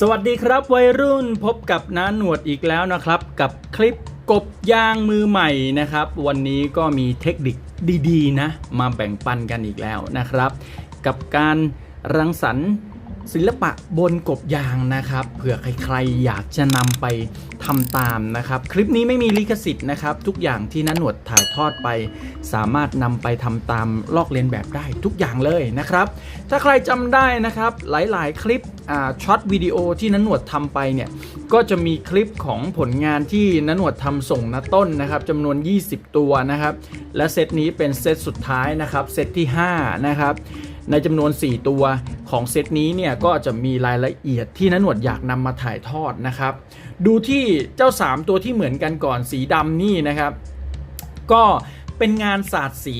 สวัสดีครับวัยรุ่นพบกับน้าหนวดอีกแล้วนะครับ กับคลิปกบยางมือใหม่นะครับ วันนี้ก็มีเทคนิคดีๆนะ มาแบ่งปันกันอีกแล้วนะครับ กับการรังสรรค์ ศิลปะบนกบยางนะครับเผื่อใครๆอยากจะนำไปทำตามนะครับ คลิปนี้ไม่มีลิขสิทธิ์นะครับ ทุกอย่างที่น้าหนวดถ่ายทอดไป สามารถนำไปทำตามลอกเลียนแบบได้ทุกอย่างเลยนะครับ ถ้าใครจำได้นะครับหลายๆ คลิปอ่าช็อตวิดีโอที่นันหนวดทำไปเนี่ยก็จะมีคลิปของผลงานที่นันหนวดทำส่งนาต้นนะครับจำนวน 20 ตัวนะครับ และเซตนี้เป็นเซตสุดท้ายนะครับเซตที่ 5 นะครับ ในจำนวน 4 ตัวของเซตนี้เนี่ยก็จะมีรายละเอียดที่นันหนวดอยากนำมาถ่ายทอดนะครับ ดูที่เจ้า 3 ตัวที่เหมือนกันก่อนสีดำนี่นะครับ ก็ เป็นงานสาดสี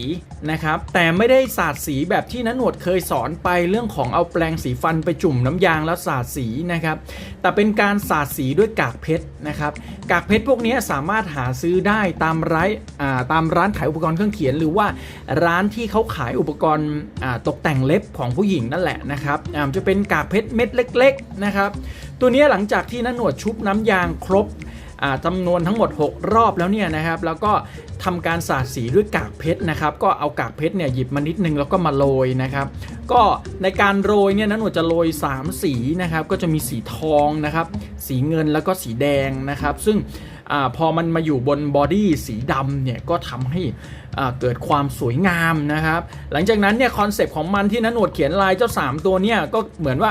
นะครับ แต่ไม่ได้สาดสีแบบที่นันหนวดเคยสอนไปเรื่องของเอาแปรงสีฟันไปจุ่มน้ำยางแล้วสาดสีนะครับ แต่เป็นการสาดสีด้วยกากเพชรนะครับ กากเพชรพวกนี้สามารถหาซื้อได้ตามร้านตามร้านขายอุปกรณ์เครื่องเขียน หรือว่าร้านที่เขาขายอุปกรณ์ตกแต่งเล็บของผู้หญิงนั่นแหละนะครับจะเป็นกากเพชรเม็ดเล็ก ๆนะครับ ตัวนี้หลังจากที่นันหนวดชุบน้ำยางครบ จำนวนทั้งหมด 6 รอบแล้วเนี่ยนะครับ แล้วก็ทำการสาดสีด้วยกากเพชรนะครับ ก็เอากากเพชรเนี่ยหยิบมานิดนึงแล้วก็มาโรยนะครับ ก็ในการโรยเนี่ยนะหนูจะโรย 3 สีนะครับ ก็จะมีสีทองนะครับ สีเงินแล้วก็สีแดงนะครับ ซึ่งอพอมันมาอยู่บนบอดี้สีดำเนี่ยก็ทำให้เกิดความสวยงามนะครับ หลังจากนั้นเนี่ยคอนเซปต์ของมันที่นันหนวดเขียนลายเจ้า 3 ตัวเนี่ยก็เหมือนว่า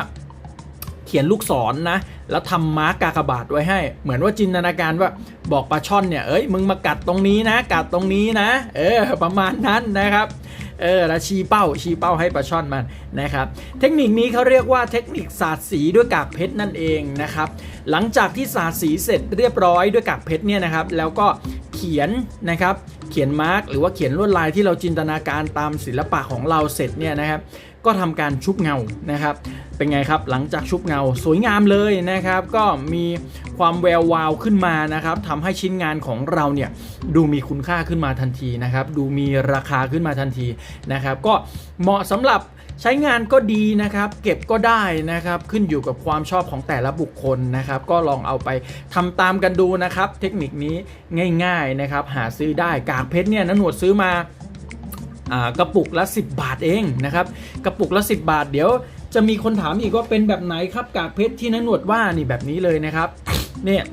เขียนลูกศรนนะ แล้วทำมาร์กกากบาทไว้ให้ เหมือนว่าจินตนาการว่าบอกปลาช่อนเนี่ย เอ้ย มึงมากัดตรงนี้นะ กัดตรงนี้นะ เออ ประมาณนั้นนะครับ เออ แล้วชี้เป้า ชี้เป้าให้ปลาช่อนมันนะครับ เทคนิคนี้เขาเรียกว่าเทคนิคสาดสีด้วยกากเพชรนั่นเองนะครับ หลังจากที่สาดสีเสร็จเรียบร้อยด้วยกากเพชรเนี่ยนะครับ แล้วก็เขียนนะครับ เขียนมาร์กหรือว่าเขียนลวดลายที่เราจินตนาการตามศิลปะของเราเสร็จเนี่ยนะครับ ก็ทำการชุบเงานะครับ เป็นไงครับหลังจากชุบเงาสวยงามเลยนะครับ ก็มีความแวววาวขึ้นมานะครับทำให้ชิ้นงานของเราเนี่ยดูมีคุณค่าขึ้นมาทันทีนะครับ ดูมีราคาขึ้นมาทันทีนะครับ ก็เหมาะสำหรับใช้งานก็ดีนะครับ เก็บก็ได้นะครับ ขึ้นอยู่กับความชอบของแต่ละบุคคลนะครับ ก็ลองเอาไปทำตามกันดูนะครับ เทคนิคนี้ง่าย ๆนะครับ หาซื้อได้กากเพชรเนี่ยนันหนวดซื้อมา กระปุกละ 10 บาทเองนะครับกระปุกละ 10 บาท เดี๋ยวจะมีคนถามอีกว่าเป็นแบบไหนครับกากเพชรที่นันหนวดว่านี่แบบนี้เลยนะครับเนี่ย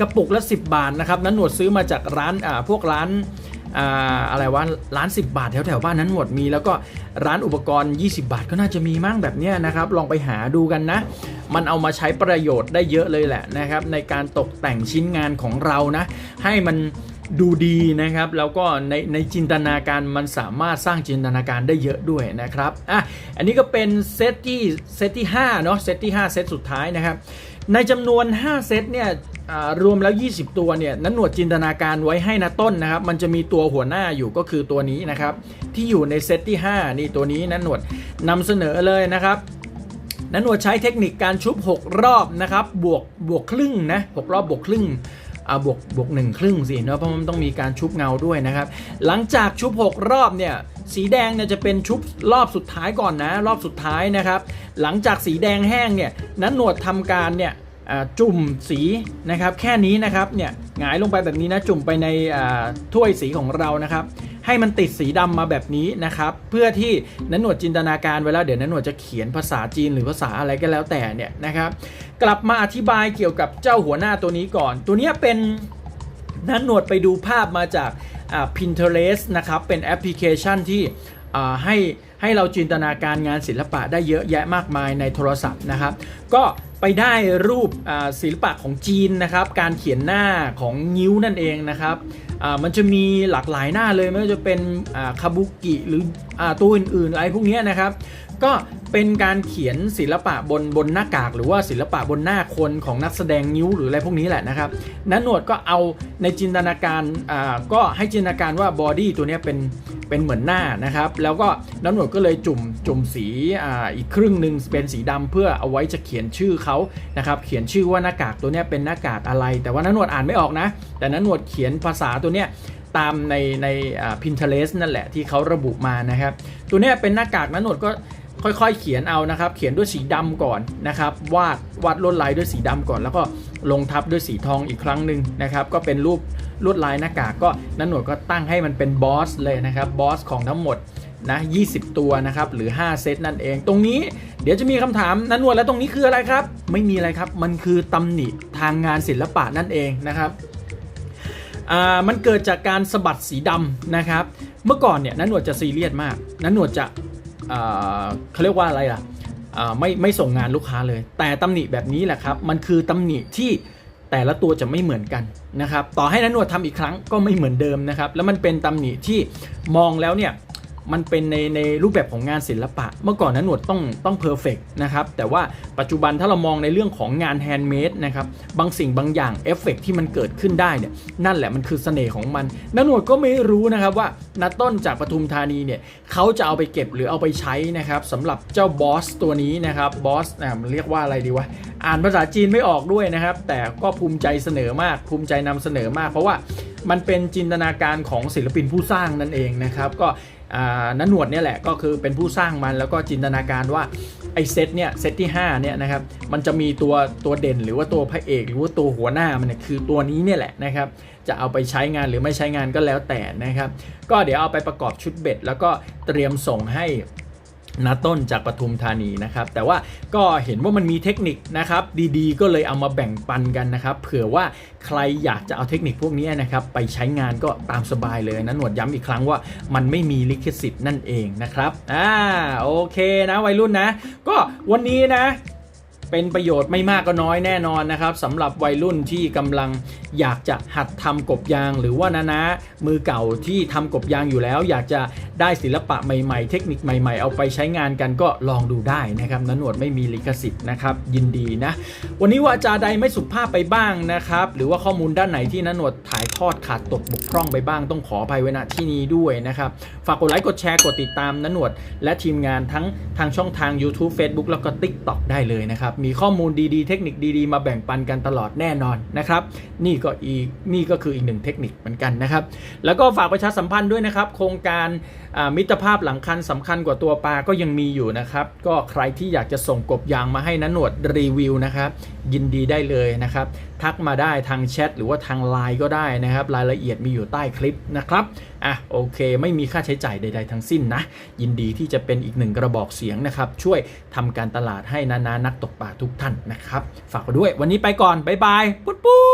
กระปุกละ 10 บาทนะครับนันหนวดซื้อมาจากร้านอ่าพวกร้านอ่าอะไรวะร้าน 10 บาทแถวแถวบ้านนั้นหนวดมี แล้วก็ร้านอุปกรณ์ 20 บาทก็น่าจะมีมั่งแบบนี้นะครับ ลองไปหาดูกันนะ มันเอามาใช้ประโยชน์ได้เยอะเลยแหละนะครับ ในการตกแต่งชิ้นงานของเรานะ ให้มัน ดูดีนะครับ แล้วก็ในในจินตนาการมันสามารถสร้างจินตนาการได้เยอะด้วยนะครับอะอันนี้ก็เป็นเซตที่เซตที่5เนาะเซตที่ 5 เซตสุดท้ายนะครับ ในจำนวน 5 เซตเนี่ยรวมแล้ว 20 ตัวเนี่ยนั้นหนวดจินตนาการไว้ให้นะต้นนะครับ มันจะมีตัวหัวหน้าอยู่ก็คือตัวนี้นะครับ ที่อยู่ในเซตที่ 5 นี่ตัวนี้นั้นหนวดนำเสนอเลยนะครับนันหนวดใช้เทคนิคการชุบ 6 รอบนะครับ บวกบวกครึ่งนะ6รอบบวกครึ่ง เอาบวกบวกหนึ่งครึ่งสิเนาะเพราะมันต้องมีการชุบเงาด้วยนะครับ หลังจากชุบ 6 รอบเนี่ยสีแดงเนี่ยจะเป็นชุบรอบสุดท้ายก่อนนะ รอบสุดท้ายนะครับ หลังจากสีแดงแห้งเนี่ยนั้นหนวดทำการเนี่ยจุ่มสีนะครับแค่นี้นะครับเนี่ยหงายลงไปแบบนี้นะจุ่มไปในถ้วยสีของเรานะครับ ให้มันติดสีดำมาแบบนี้นะครับเพื่อที่นันหนวดจินตนาการไว้แล้วเดี๋ยวนันหนวดจะเขียนภาษาจีนหรือภาษาอะไรก็แล้วแต่เนี่ยนะครับ กลับมาอธิบายเกี่ยวกับเจ้าหัวหน้าตัวนี้ก่อน ตัวนี้เป็นนันหนวดไปดูภาพมาจากอ่า Pinterest นะครับเป็นแอปพลิเคชันที่ให้ให้เราจินตนาการงานศิลปะได้เยอะแยะมากมายในโทรศัพท์นะครับ ก็ไปได้รูปศิลปะของจีนนะครับ การเขียนหน้าของงิ้วนั่นเองนะครับ มันจะมีหลากหลายหน้าเลยไม่ว่าจะเป็นคาบุกิหรืออตัวอื่นๆอะไรพวกนี้นะครับ ก็เป็นการเขียนศิลปะบนบนหน้ากาก หรือว่าศิลปะบนหน้าคนของนักแสดงนิ้วหรืออะไรพวกนี้แหละนะครับนันหนวดก็เอาในจินตนาการก็ให้จินตนาการว่าบอดี้ตัวนี้เป็นเป็นเหมือนหน้านะครับ แล้วก็นันหนวดก็เลยจุ่มจุ่มสีออีกครึ่งหนึ่งเป็นสีดำเพื่อเอาไว้จะเขียนชื่อเขานะครับ เขียนชื่อว่าหน้ากากตัวนี้เป็นหน้ากากอะไร แต่ว่านันหนวดอ่านไม่ออกนะ แต่นันหนวดเขียนภาษาตัวนี้ยตามในในอ่า Pinterest นั่นแหละที่เขาระบุมานะครับ ตัวเนี้ยเป็นหน้ากากนันหนวดก็ค่อยๆ เขียนเอานะครับ เขียนด้วยสีดำก่อนนะครับ วาดวาดลวดลายด้วยสีดำก่อน แล้วก็ลงทับด้วยสีทองอีกครั้งหนึ่งนะครับ ก็เป็นรูปลวดลายหน้ากากก็นันหนวดก็ตั้งให้มันเป็นบอสเลยนะครับบอสของทั้งหมดนะ20 ตัวนะครับ หรือ 5 เซตนั่นเอง ตรงนี้เดี๋ยวจะมีคำถามนันหนวดแล้วตรงนี้คืออะไรครับ ไม่มีอะไรครับ มันคือตำหนิทางงานศิลปะนั่นเองนะครับ มันเกิดจากการสะบัดสีดำนะครับ เมื่อก่อนเนี่ยนันหนวดจะซีเรียสมากนันหนวดจะเขาเรียกว่าอะไรล่ะไม่ไม่ส่งงานลูกค้าเลย แต่ตำหนิแบบนี้แหละครับ มันคือตำหนิที่แต่ละตัวจะไม่เหมือนกันนะครับ ต่อให้นันหนวดทำอีกครั้งก็ไม่เหมือนเดิมนะครับ แล้วมันเป็นตำหนิที่มองแล้วเนี่ย มันเป็นในในรูปแบบของงานศิลปะ เมื่อก่อนนั้นหนวดต้องต้องเพอร์เฟกนะครับ แต่ว่าปัจจุบันถ้าเรามองในเรื่องของงานแฮนด์เมดนะครับ บางสิ่งบางอย่างเอฟเฟกที่มันเกิดขึ้นได้เนี่ย นั่นแหละมันคือเสน่ห์ของมันนหนวดก็ไม่รู้นะครับว่านัต้นจากปทุมธานีเนี่ยเขาจะเอาไปเก็บหรือเอาไปใช้นะครับสำหรับเจ้าบอสตัวนี้นะครับ บอสนะมันเรียกว่าอะไรดีวะ อ่านภาษาจีนไม่ออกด้วยนะครับ แต่ก็ภูมิใจเสนอมาก ภูมิใจนำเสนอมาก เพราะว่ามันเป็นจินตนาการของศิลปินผู้สร้างนั่นเองนะครับ ก็ นันหนวดเนี่ยแหละก็คือเป็นผู้สร้างมันแล้วก็จินตนาการว่าไอ้เซตเนี่ยเซตที่5เนี่ยนะครับมันจะมีตัวตัวเด่นหรือว่าตัวพระเอก หรือว่าตัวหัวหน้ามันเนี่ยคือตัวนี้เนี่ยแหละนะครับจะเอาไปใช้งานหรือไม่ใช้งานก็แล้วแต่นะครับ ก็เดี๋ยวเอาไปประกอบชุดเบ็ด แล้วก็เตรียมส่งให้ นาต้นจากปทุมธานีนะครับ แต่ว่าก็เห็นว่ามันมีเทคนิคนะครับ ดีๆ ก็เลยเอามาแบ่งปันกันนะครับ เผื่อว่าใครอยากจะเอาเทคนิคพวกนี้นะครับ ไปใช้งานก็ตามสบายเลยนะหนวดย้ำอีกครั้งว่ามันไม่มีลิขสิทธิ์นั่นเองนะครับอ่าโอเคนะวัยรุ่นนะ ก็วันนี้นะ เป็นประโยชน์ไม่มากก็น้อยแน่นอนนะครับสำหรับวัยรุ่นที่กำลังอยากจะหัดทำกบยาง หรือว่านานะมือเก่าที่ทำกบยางอยู่แล้ว อยากจะได้ศิลปะใหม่ๆ เทคนิคใหม่ ๆ เอาไปใช้งานกันก็ลองดูได้นะครับนันหนวดไม่มีลิขสิทธิ์นะครับยินดีนะ วันนี้ว่าจาใดไม่สุภาพไปบ้างนะครับหรือว่าข้อมูลด้านไหนที่นันหนวดถ่ายทอดขาดตกบกพร่องไปบ้างต้องขออภัยไว้ณที่นี้ด้วยนะครับฝากกดไลค์กดแชร์กดติดตามนันหนวด และทีมงานทั้งทางช่องทาง YouTube Facebook แล้วก็ TikTok ได้เลยนะครับมีข้อมูลดีๆ เทคนิคดีๆ มาแบ่งปันกันตลอดแน่นอนนะครับ นี่ก็อีกนี่ก็คืออีกหนึ่งเทคนิคเหมือนกันนะครับ แล้วก็ฝากประชาสัมพันธ์ด้วยนะครับ โครงการมิตรภาพหลังคันสำคัญกว่าตัวปลาก็ยังมีอยู่นะครับ ก็ใครที่อยากจะส่งกบยางมาให้นันหนวดรีวิวนะครับยินดีได้เลยนะครับ ทักมาได้ทางแชทหรือว่าทางไลน์ก็ได้นะครับ รายละเอียดมีอยู่ใต้คลิปนะครับอะโอเค ไม่มีค่าใช้จ่ายใด ๆ ทั้งสิ้นนะ ยินดีที่จะเป็นอีกหนึ่งกระบอกเสียงนะครับ ช่วยทำการตลาดให้นานานักตกปลาทุกท่านนะครับ ฝากด้วยวันนี้ไปก่อน บ๊ายบายปุ๊บปุ๊บ